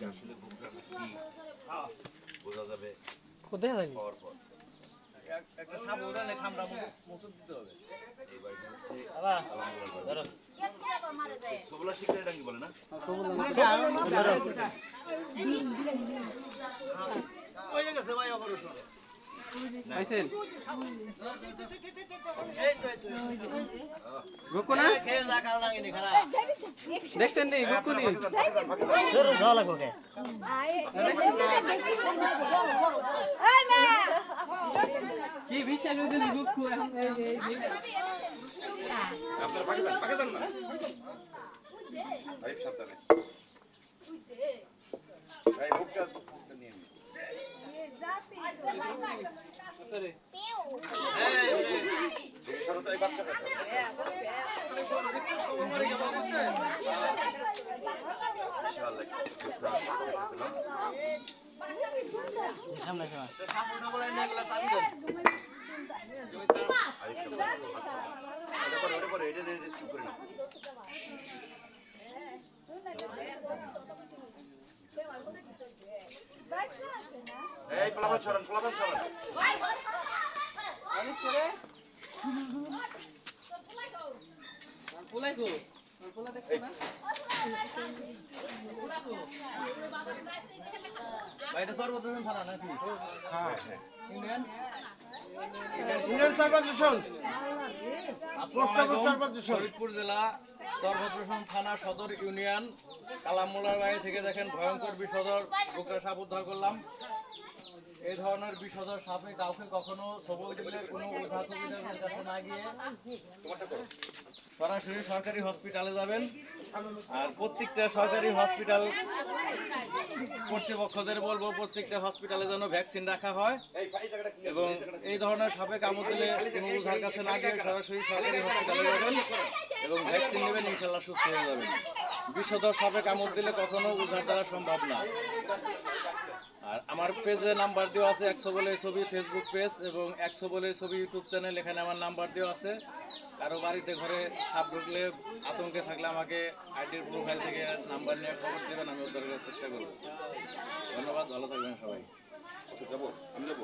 যে আসলে গোবরাটা কি? বোঝা যাবে। দেখা যায়নি। খাওয়ার পর। এক- একটা সাবধানে খামড়া মু- মুসুর দিতে হবে। এই বাড়িটা হচ্ছে? ধরো। সবলা শিখলে ডাঙ্গি বলে না? ওই যে গেছে ভাই অপারেশন এই তো এই তো গুকু না। নি গুকু নি। কে বিশ্বাস হইছে গুকু এখন? না ভাই সাবধানে ভাই বুকটা নিয়ে বাচ্চা। এই প্লাবন সরান প্লাবন সরান পোলাই গো হ্যাঁ হ্যাঁ। ইউনিয়ন? ইউনিয়ন সার্ভার ফরিদপুর জেলা সর্বপ্রথম থানা সদর ইউনিয়ন কালামুলার বাড়ি থেকে দেখেন ভয়ঙ্কর বিষধর বুকরা সাপ উদ্ধার করলাম। এই ধরনের বিষধর সাপে কাউকে কখনো সবল দিলে কোনো ওঝা কবিরাজের কাছে না গিয়ে সরাসরি সরকারি হসপিটালে যাবেন। আর প্রত্যেকটা সরকারি হসপিটাল কর্তৃপক্ষদের বলব, প্রত্যেকটা হসপিটালে যেন ভ্যাকসিন রাখা হয় এবং এই ধরনের সাপে কামড় দিলে কোনো ওঝার কাছে না গিয়ে সরাসরি সরকারি হসপিটালে যাবেন এবং ভ্যাকসিন নেবেন, ইনশাল্লাহ সুস্থ হয়ে যাবেন। বিষধর সাপে কামড় দিলে কখনো উদ্ধার করা সম্ভব না। আর আমার পেজে নাম্বার দেওয়া আছে, একশো বলে ছবি ফেসবুক পেজ এবং একশো বলে ছবি ইউটিউব চ্যানেল এখানে আমার নাম্বার দেওয়া আছে। কারও বাড়িতে, ঘরে সাপ ঢুকলে, আতঙ্কে থাকলে আমাকে আইডির প্রোফাইল থেকে নাম্বার নিয়ে খবর দেবেন, আমি উদ্ধার করার চেষ্টা করব। ধন্যবাদ, ভালো থাকবেন সবাই। যাব? আমি যাব।